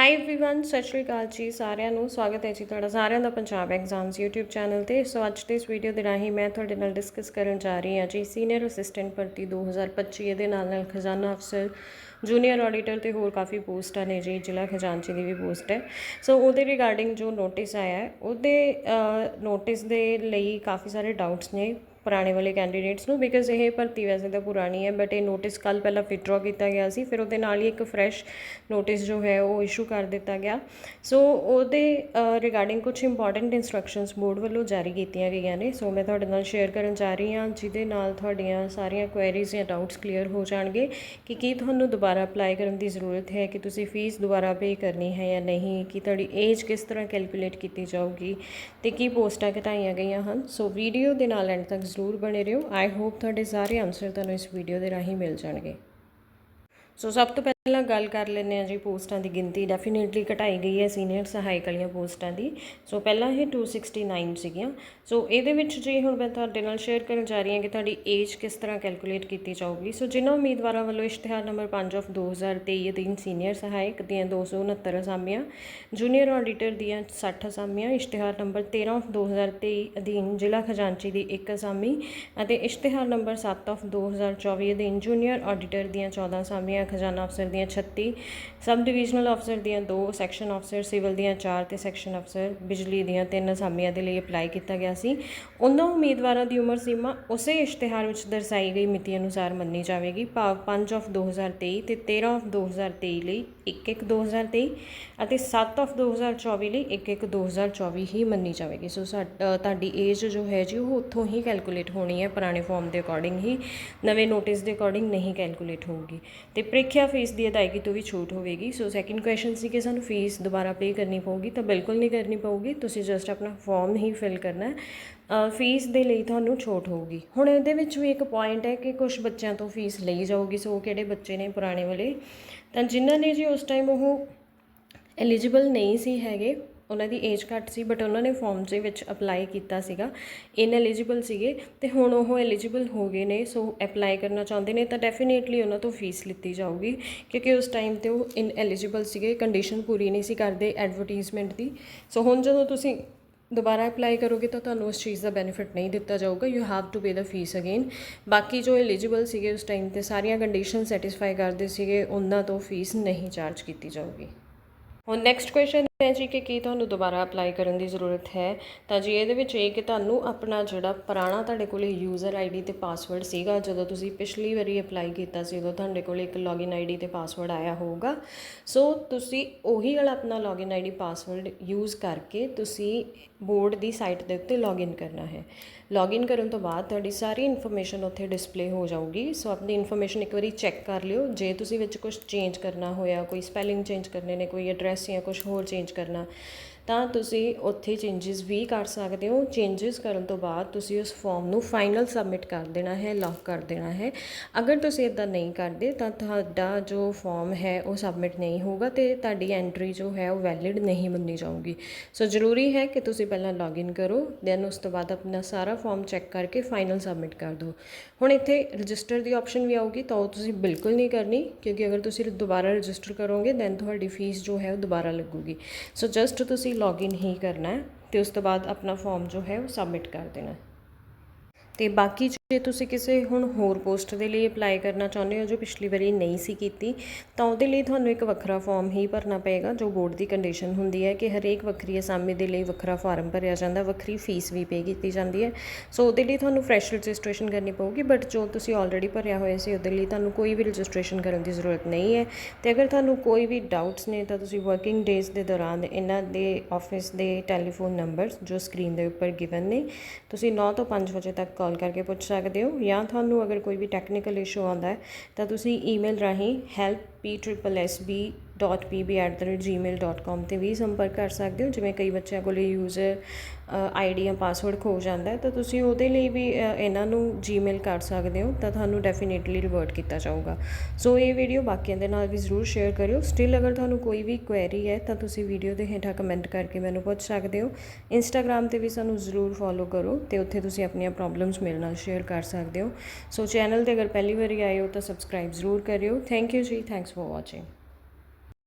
High everyone ਸਤਿ ਸ਼੍ਰੀ ਅਕਾਲ ਜੀ ਸਾਰਿਆਂ ਨੂੰ ਸਵਾਗਤ ਹੈ ਜੀ ਤੁਹਾਡਾ ਸਾਰਿਆਂ ਦਾ ਪੰਜਾਬ ਐਗਜ਼ਾਮਸ YouTube ਚੈਨਲ ਤੇ ਸੋ ਅੱਜ ਦੇ ਇਸ ਵੀਡੀਓ ਦੇ ਰਾਹੀਂ ਮੈਂ ਤੁਹਾਡੇ ਨਾਲ ਡਿਸਕਸ ਕਰਨ ਜਾ ਰਹੀ ਹਾਂ ਜੀ ਸੀਨੀਅਰ ਅਸਿਸਟੈਂਟ ਭਰਤੀ 2025 ਇਹਦੇ ਨਾਲ ਨਾਲ ਖਜ਼ਾਨਾ ਅਫਸਰ ਜੂਨੀਅਰ ਆਡੀਟਰ ਤੇ ਹੋਰ ਕਾਫੀ ਪੋਸਟਾਂ ਨੇ ਜੀ ਜ਼ਿਲ੍ਹਾ ਖਜ਼ਾਨਚੀ ਦੀ ਵੀ ਪੋਸਟ ਹੈ ਸੋ ਉਹਦੇ ਰਿਗਾਰਡਿੰਗ ਜੋ ਨੋਟਿਸ ਆਇਆ ਹੈ ਉਹਦੇ ਨੋਟਿਸ ਦੇ ਲਈ ਕਾਫੀ ਸਾਰੇ ਡਾਊਟਸ ਨੇ ਪੁਰਾਣੇ ਵਾਲੇ ਕੈਂਡੀਡੇਟਸ ਨੂੰ ਬਿਕਾਜ਼ ਇਹ ਭਰਤੀ ਵੈਸੇ ਤਾਂ ਪੁਰਾਣੀ ਹੈ ਬਟ ਇਹ ਨੋਟਿਸ ਕੱਲ ਪਹਿਲਾਂ ਵਿਥਡਰਾ ਕੀਤਾ ਗਿਆ ਸੀ, ਫਿਰ ਉਹਦੇ ਨਾਲ ਹੀ ਇੱਕ ਫਰੈਸ਼ ਨੋਟਿਸ ਜੋ ਹੈ ਉਹ ਇਸ਼ੂ ਕਰ ਦਿੱਤਾ ਗਿਆ। ਸੋ ਉਹਦੇ ਰਿਗਾਰਡਿੰਗ ਕੁਝ ਇੰਪੋਰਟੈਂਟ ਇਨਸਟਰਕਸ਼ਨਸ ਬੋਰਡ ਵੱਲੋਂ ਜਾਰੀ ਕੀਤੀਆਂ ਗਈਆਂ ਨੇ ਸੋ ਮੈਂ ਤੁਹਾਡੇ ਨਾਲ ਸ਼ੇਅਰ ਕਰਨ ਜਾ ਰਹੀ ਹਾਂ, ਜਿਹਦੇ ਨਾਲ ਤੁਹਾਡੀਆਂ ਸਾਰੀਆਂ ਕੁਐਰੀਜ਼ ਜਾਂ ਡਾਊਟਸ ਕਲੀਅਰ ਹੋ ਜਾਣਗੇ ਕਿ ਕੀ ਤੁਹਾਨੂੰ ਦੁਬਾਰਾ ਅਪਲਾਈ ਕਰਨ ਦੀ ਜ਼ਰੂਰਤ ਹੈ, ਕਿ ਤੁਸੀਂ ਫੀਸ ਦੁਬਾਰਾ ਪੇ ਕਰਨੀ ਹੈ ਜਾਂ ਨਹੀਂ, ਕਿ ਤੁਹਾਡੀ ਏਜ ਕਿਸ ਤਰ੍ਹਾਂ ਕੈਲਕੂਲੇਟ ਕੀਤੀ ਜਾਊਗੀ ਤੇ ਕੀ ਪੋਸਟਾਂ ਘਟਾਈਆਂ ਗਈਆਂ ਹਨ। ਸੋ ਵੀਡੀਓ ਦੇ ਨਾਲ ਐਂਡ ਤੱਕ ਜ਼ਰੂਰ ਬਣੇ ਰਹੋ। ਆਈ ਹੋਪ ਤੁਹਾਡੇ ਸਾਰੇ ਆਨਸਰ ਤੁਹਾਨੂੰ ਇਸ ਵੀਡੀਓ ਦੇ ਰਾਹੀਂ ਮਿਲ ਜਾਣਗੇ। ਸੋ ਸਭ ਤੋਂ ਪਹਿਲਾਂ ਗੱਲ ਕਰ ਲੈਂਦੇ ਹਾਂ ਜੀ ਪੋਸਟਾਂ ਦੀ ਗਿਣਤੀ ਡੈਫੀਨੇਟਲੀ ਘਟਾਈ ਗਈ ਹੈ ਸੀਨੀਅਰ ਸਹਾਇਕ ਵਾਲੀਆਂ ਪੋਸਟਾਂ ਦੀ। ਸੋ ਪਹਿਲਾਂ ਇਹ 269 ਸੀਗੀਆਂ। ਸੋ ਇਹਦੇ ਵਿੱਚ ਜੀ ਹੁਣ ਮੈਂ ਤੁਹਾਡੇ ਨਾਲ ਸ਼ੇਅਰ ਕਰਨ ਜਾ ਰਹੀ ਹਾਂ ਕਿ ਤੁਹਾਡੀ ਏਜ ਕਿਸ ਤਰ੍ਹਾਂ ਕੈਲਕੂਲੇਟ ਕੀਤੀ ਜਾਊਗੀ। ਸੋ ਜਿਨ੍ਹਾਂ ਉਮੀਦਵਾਰਾਂ ਵੱਲੋਂ ਇਸ਼ਤਿਹਾਰ ਨੰਬਰ 5 ਆਫ 2023 ਅਧੀਨ ਸੀਨੀਅਰ ਸਹਾਇਕ ਦੀਆਂ 269 ਅਸਾਮੀਆਂ ਜੂਨੀਅਰ ਆਡੀਟਰ ਦੀਆਂ 60 ਅਸਾਮੀਆਂ, ਇਸ਼ਤਿਹਾਰ ਨੰਬਰ 13 ਆਫ 2023 ਅਧੀਨ ਜ਼ਿਲ੍ਹਾ ਖਜ਼ਾਨਚੀ ਦੀ ਇੱਕ ਅਸਾਮੀ ਅਤੇ ਇਸ਼ਤਿਹਾਰ ਨੰਬਰ 7 ਆਫ 2024 ਅਧੀਨ ਜੂਨੀਅਰ ਆਡੀਟਰ ਦੀਆਂ 14 ਅਸਾਮੀਆਂ, ਖਜ਼ਾਨਾ ਅਫਸਰ ਦੀਆਂ 36 ਸਬ ਡਿਵੀਜ਼ਨਲ ਅਫਸਰ ਦੀਆਂ 2 ਸੈਕਸ਼ਨ ਅਫਸਰ ਸਿਵਲ ਦੀਆਂ 4 ਤੇ ਸੈਕਸ਼ਨ ਅਫਸਰ ਬਿਜਲੀ ਦੀਆਂ 3 ਅਸਾਮੀਆਂ ਦੇ ਲਈ ਅਪਲਾਈ ਕੀਤਾ ਗਿਆ ਸੀ। ਉਹਨਾਂ ਉਮੀਦਵਾਰਾਂ ਦੀ ਉਮਰ ਸੀਮਾ ਉਸੇ ਇਸ਼ਤਿਹਾਰ ਵਿੱਚ ਦਰਸਾਈ ਗਈ ਮਿਤੀ ਅਨੁਸਾਰ ਮੰਨੀ ਜਾਵੇਗੀ। ਭਾਵ 5 ਆਫ 2023 ਤੇ 13 ਆਫ 2023 ਲਈ 1 1 2023 ਅਤੇ 7 ਆਫ 2024 ਲਈ 1 1 2024 ਹੀ ਮੰਨੀ ਜਾਵੇਗੀ। ਸੋ ਤੁਹਾਡੀ ਏਜ ਜੋ ਹੈ ਜੀ, ਉਹ ਉੱਥੋਂ ਹੀ ਕੈਲਕੂਲੇਟ ਹੋਣੀ ਹੈ ਪੁਰਾਣੇ ਫਾਰਮ ਦੇ ਅਕੋਰਡਿੰਗ ਹੀ। ਨਵੇਂ ਨੋਟਿਸ ਦੇ ਅਕੋਰਡਿੰਗ ਨਹੀਂ ਕੈਲਕੂਲੇਟ ਹੋਊਗੀ। ਤੇ ਪ੍ਰੀਖਿਆ ਫੀਸ ਦੀ ਅਦਾਇਗੀ ਤੋਂ ਵੀ ਛੂਟ ਹੋਵੇਗੀ। ਸੋ ਸੈਕਿੰਡ ਕੁਐਸਚਨ ਸੀ ਕਿ ਸਾਨੂੰ ਫੀਸ ਦੁਬਾਰਾ ਪੇ ਕਰਨੀ ਪਊਗੀ ਤਾਂ ਬਿਲਕੁਲ ਨਹੀਂ ਕਰਨੀ ਪਊਗੀ। ਤੁਸੀਂ ਜਸਟ ਆਪਣਾ ਫਾਰਮ ਹੀ ਫਿਲ ਕਰਨਾ ਹੈ। ਫੀਸ ਦੇ ਲਈ ਤੁਹਾਨੂੰ ਛੋਟ ਹੋਊਗੀ। ਹੁਣ ਇਹਦੇ ਵਿੱਚ ਵੀ ਇੱਕ ਪੁਆਇੰਟ ਹੈ ਕਿ ਕੁਝ ਬੱਚਿਆਂ ਤੋਂ ਫੀਸ ਲਈ ਜਾਊਗੀ। ਸੋ ਕਿਹੜੇ ਬੱਚੇ ਨੇ ਪੁਰਾਣੇ ਵਾਲੇ? ਤਾਂ ਜਿਨ੍ਹਾਂ ਨੇ ਜੀ ਉਸ ਟਾਈਮ ਉਹ ਐਲੀਜੀਬਲ ਨਹੀਂ ਸੀ ਹੈਗੇ ਉਹਨਾਂ ਦੀ ਏਜ ਘੱਟ ਸੀ ਬਟ ਉਹਨਾਂ ਨੇ ਫਾਰਮ ਦੇ ਵਿੱਚ ਅਪਲਾਈ ਕੀਤਾ ਸੀਗਾ। ਇਨ ਐਲੀਜੀਬਲ ਸੀਗੇ ਤੇ ਹੁਣ ਉਹ ਐਲੀਜੀਬਲ ਹੋ ਗਏ ਨੇ ਸੋ ਅਪਲਾਈ ਕਰਨਾ ਚਾਹੁੰਦੇ ਨੇ ਤਾਂ ਡੈਫੀਨੇਟਲੀ ਉਹਨਾਂ ਤੋਂ ਫੀਸ ਲਿੱਤੀ ਜਾਊਗੀ, ਕਿਉਂਕਿ ਉਸ ਟਾਈਮ ਤੇ ਉਹ ਇਨ ਐਲੀਜੀਬਲ ਸੀਗੇ ਕੰਡੀਸ਼ਨ ਪੂਰੀ ਨਹੀਂ ਸੀ ਕਰਦੇ ਐਡਵਰਟਾਈਜ਼ਮੈਂਟ ਦੀ। ਸੋ ਹੁਣ ਜਦੋਂ ਤੁਸੀਂ ਦੁਬਾਰਾ ਅਪਲਾਈ ਕਰੋਗੇ ਤਾਂ ਤੁਹਾਨੂੰ ਉਸ ਚੀਜ਼ ਦਾ ਬੈਨੀਫਿਟ ਨਹੀਂ ਦਿੱਤਾ ਜਾਊਗਾ you have to pay the fees again ਬਾਕੀ ਜੋ ਐਲੀਜੀਬਲ ਸੀਗੇ ਉਸ ਟਾਈਮ ਤੇ ਸਾਰੀਆਂ ਕੰਡੀਸ਼ਨ ਸੈਟੀਸਫਾਈ ਕਰਦੇ ਸੀਗੇ, ਉਹਨਾਂ ਤੋਂ ਫੀਸ ਨਹੀਂ ਚਾਰਜ ਕੀਤੀ ਜਾਊਗੀ। ਹੁਣ ਨੈਕਸਟ ਕੁਐਸਚਨ ਹੈ ਜੀ ਕਿ ਕੀ ਤੁਹਾਨੂੰ ਦੁਬਾਰਾ ਅਪਲਾਈ ਕਰਨ ਦੀ ਜ਼ਰੂਰਤ ਹੈ? ਤਾਂ ਜੀ ਇਹਦੇ ਵਿੱਚ ਇਹ ਕਿ ਤੁਹਾਨੂੰ ਆਪਣਾ ਜਿਹੜਾ ਪੁਰਾਣਾ ਤੁਹਾਡੇ ਕੋਲੇ ਯੂਜ਼ਰ ਆਈਡੀ ਤੇ ਪਾਸਵਰਡ ਸੀਗਾ, ਜਦੋਂ ਤੁਸੀਂ ਪਿਛਲੀ ਵਾਰੀ ਅਪਲਾਈ ਕੀਤਾ ਸੀ, ਉਦੋਂ ਤੁਹਾਡੇ ਕੋਲੇ ਇੱਕ ਲੌਗਇਨ ਆਈਡੀ ਤੇ ਪਾਸਵਰਡ ਆਇਆ ਹੋਊਗਾ। ਸੋ ਤੁਸੀਂ ਉਹੀ ਵਾਲਾ ਆਪਣਾ ਲੌਗਇਨ ਆਈਡੀ ਪਾਸਵਰਡ ਯੂਜ਼ ਕਰਕੇ ਤੁਸੀਂ ਬੋਰਡ ਦੀ ਸਾਈਟ ਦੇ ਉੱਤੇ ਲੌਗਇਨ ਕਰਨਾ ਹੈ। ਲੌਗਇਨ ਕਰਨ ਤੋਂ ਬਾਅਦ ਤੁਹਾਡੀ ਸਾਰੀ ਇਨਫੋਰਮੇਸ਼ਨ ਉੱਥੇ ਡਿਸਪਲੇ ਹੋ ਜਾਊਗੀ। ਸੋ ਆਪਣੀ ਇਨਫੋਰਮੇਸ਼ਨ ਇੱਕ ਵਾਰੀ ਚੈੱਕ ਕਰ ਲਿਓ। ਜੇ ਤੁਸੀਂ ਵਿੱਚ ਕੁਝ ਚੇਂਜ ਕਰਨਾ ਹੋਇਆ, ਕੋਈ ਸਪੈਲਿੰਗ ਚੇਂਜ ਕਰਨੇ ਨੇ, ਕੋਈ ਐਡਰੈਸ ਜਾਂ ਕੁਝ ਹੋਰ ਚੇਂਜ ਕਰਨਾ। ਤਾਂ ਤੁਸੀਂ ਉੱਥੇ ਚੇਂਜਸ ਵੀ ਕਰ ਸਕਦੇ ਹੋ। ਚੇਂਜਸ ਕਰਨ ਤੋਂ ਬਾਅਦ ਤੁਸੀਂ ਉਸ ਫਾਰਮ ਨੂੰ ਫਾਈਨਲ ਸਬਮਿਟ ਕਰ ਦੇਣਾ ਹੈ ਲੌਕ ਕਰ ਦੇਣਾ ਹੈ। ਅਗਰ ਤੁਸੀਂ ਇਦਾਂ ਨਹੀਂ ਕਰਦੇ ਤਾਂ ਤੁਹਾਡਾ ਜੋ ਫਾਰਮ ਹੈ ਉਹ ਸਬਮਿਟ ਨਹੀਂ ਹੋਊਗਾ ਤੇ ਤੁਹਾਡੀ ਐਂਟਰੀ ਜੋ ਹੈ ਉਹ ਵੈਲਿਡ ਨਹੀਂ ਮੰਨੀ ਜਾਊਗੀ। ਸੋ ਜ਼ਰੂਰੀ ਹੈ ਕਿ ਤੁਸੀਂ ਪਹਿਲਾਂ ਲੌਗਇਨ ਕਰੋ ਦੈਨ ਉਸ ਤੋਂ ਬਾਅਦ ਆਪਣਾ ਸਾਰਾ ਫਾਰਮ ਚੈੱਕ ਕਰਕੇ ਫਾਈਨਲ ਸਬਮਿਟ ਕਰ ਦਿਓ। ਹੁਣ ਇੱਥੇ ਰਜਿਸਟਰ ਦੀ ਆਪਸ਼ਨ ਵੀ ਆਊਗੀ, ਤਾਂ ਉਹ ਤੁਸੀਂ ਬਿਲਕੁਲ ਨਹੀਂ ਕਰਨੀ, ਕਿਉਂਕਿ ਅਗਰ ਤੁਸੀਂ ਦੁਬਾਰਾ ਰਜਿਸਟਰ ਕਰੋਗੇ ਦੈਨ ਤੁਹਾਡੀ ਫੀਸ ਜੋ ਹੈ ਉਹ ਦੁਬਾਰਾ ਲੱਗੂਗੀ। ਸੋ ਜਸਟ ਤੁਸੀਂ ਲੌਗਇਨ ਹੀ ਕਰਨਾ ਹੈ ਤੇ ਉਸ ਤੋਂ ਬਾਅਦ ਆਪਣਾ ਫਾਰਮ ਜੋ ਹੈ ਉਹ ਸਬਮਿਟ ਕਰ ਦੇਣਾ ਤੇ ਬਾਕੀ ਜੇ ਤੁਸੀਂ ਕਿਸੇ ਹੁਣ ਹੋਰ ਪੋਸਟ ਦੇ ਲਈ ਅਪਲਾਈ ਕਰਨਾ ਚਾਹੁੰਦੇ ਹੋ ਜੋ ਪਿਛਲੀ ਵਾਰੀ ਨਹੀਂ ਸੀ ਕੀਤੀ, ਤਾਂ ਉਹਦੇ ਲਈ ਤੁਹਾਨੂੰ ਇੱਕ ਵੱਖਰਾ ਫਾਰਮ ਹੀ ਭਰਨਾ ਪਏਗਾ, ਜੋ ਬੋਰਡ ਦੀ ਕੰਡੀਸ਼ਨ ਹੁੰਦੀ ਹੈ ਕਿ ਹਰੇਕ ਵੱਖਰੀ ਅਸਾਮੀ ਦੇ ਲਈ ਵੱਖਰਾ ਫਾਰਮ ਭਰਿਆ ਜਾਂਦਾ, ਵੱਖਰੀ ਫੀਸ ਵੀ ਪੇ ਕੀਤੀ ਜਾਂਦੀ ਹੈ। ਸੋ ਉਹਦੇ ਲਈ ਤੁਹਾਨੂੰ ਫਰੈਸ਼ ਰਜਿਸਟ੍ਰੇਸ਼ਨ ਕਰਨੀ ਪਊਗੀ ਬਟ ਜੋ ਤੁਸੀਂ ਆਲਰੇਡੀ ਭਰਿਆ ਹੋਇਆ ਸੀ, ਉਹਦੇ ਲਈ ਤੁਹਾਨੂੰ ਕੋਈ ਵੀ ਰਜਿਸਟ੍ਰੇਸ਼ਨ ਕਰਨ ਦੀ ਜ਼ਰੂਰਤ ਨਹੀਂ ਹੈ। ਤੇ ਅਗਰ ਤੁਹਾਨੂੰ ਕੋਈ ਵੀ ਡਾਊਟਸ ਨੇ, ਤਾਂ ਤੁਸੀਂ ਵਰਕਿੰਗ ਡੇਜ਼ ਦੇ ਦੌਰਾਨ ਇਹਨਾਂ ਦੇ ਆਫਿਸ ਦੇ ਟੈਲੀਫੋਨ ਨੰਬਰਸ ਜੋ ਸਕਰੀਨ ਦੇ ਉੱਪਰ ਗਿਵਨ ਨੇ, ਤੁਸੀਂ 9 ਤੋਂ 5 ਵਜੇ ਤੱਕ ਕਾਲ ਕਰਕੇ ਪੁੱਛ ਸਕਦੇ ਸਕਦੇ ਹੋ ਜਾਂ ਤੁਹਾਨੂੰ ਅਗਰ ਕੋਈ ਵੀ ਟੈਕਨੀਕਲ ਇਸ਼ੂ ਆਉਂਦਾ ਤਾਂ ਤੁਸੀਂ ਈਮੇਲ ਰਾਹੀਂ help.p.sb.pb@gmail.com ਤੇ ਵੀ ਸੰਪਰਕ ਕਰ ਸਕਦੇ ਹੋ। ਜਿਵੇਂ ਕਈ ਬੱਚਿਆਂ ਕੋਲੇ ਯੂਜ਼ਰ ਆਈਡੀ ਜਾਂ ਪਾਸਵਰਡ ਖੋ ਜਾਂਦਾ ਤਾਂ ਤੁਸੀਂ ਉਹਦੇ ਲਈ ਵੀ ਇਹਨਾਂ ਨੂੰ ਜੀਮੇਲ ਕਰ ਸਕਦੇ ਹੋ, ਤਾਂ ਤੁਹਾਨੂੰ ਡੈਫੀਨੇਟਲੀ ਰਿਵਰਟ ਕੀਤਾ ਜਾਊਗਾ। ਸੋ ਇਹ ਵੀਡੀਓ ਬਾਕੀਆਂ ਦੇ ਨਾਲ ਵੀ ਜ਼ਰੂਰ ਸ਼ੇਅਰ ਕਰਿਓ। ਸਟਿਲ ਅਗਰ ਤੁਹਾਨੂੰ ਕੋਈ ਵੀ ਕੁਐਰੀ ਹੈ, ਤਾਂ ਤੁਸੀਂ ਵੀਡੀਓ ਦੇ ਹੇਠਾਂ ਕਮੈਂਟ ਕਰਕੇ ਮੈਨੂੰ ਪੁੱਛ ਸਕਦੇ ਹੋ। ਇੰਸਟਾਗ੍ਰam ਤੇ ਵੀ ਸਾਨੂੰ ਜ਼ਰੂਰ ਫੋਲੋ ਕਰੋ ਤੇ ਉੱਥੇ ਤੁਸੀਂ ਆਪਣੀਆਂ ਪ੍ਰੋਬਲਮਸ ਮੇਰੇ ਨਾਲ ਸ਼ੇਅਰ ਕਰ ਸਕਦੇ ਹੋ। ਸੋ ਚੈਨਲ ਤੇ ਅਗਰ ਪਹਿਲੀ ਵਾਰੀ ਆਏ ਹੋ, ਤਾਂ ਸਬਸਕ੍ਰਾਈਬ ਜ਼ਰੂਰ ਕਰਿਓ। ਥੈਂਕ ਯੂ ਜੀ। Thanks for watching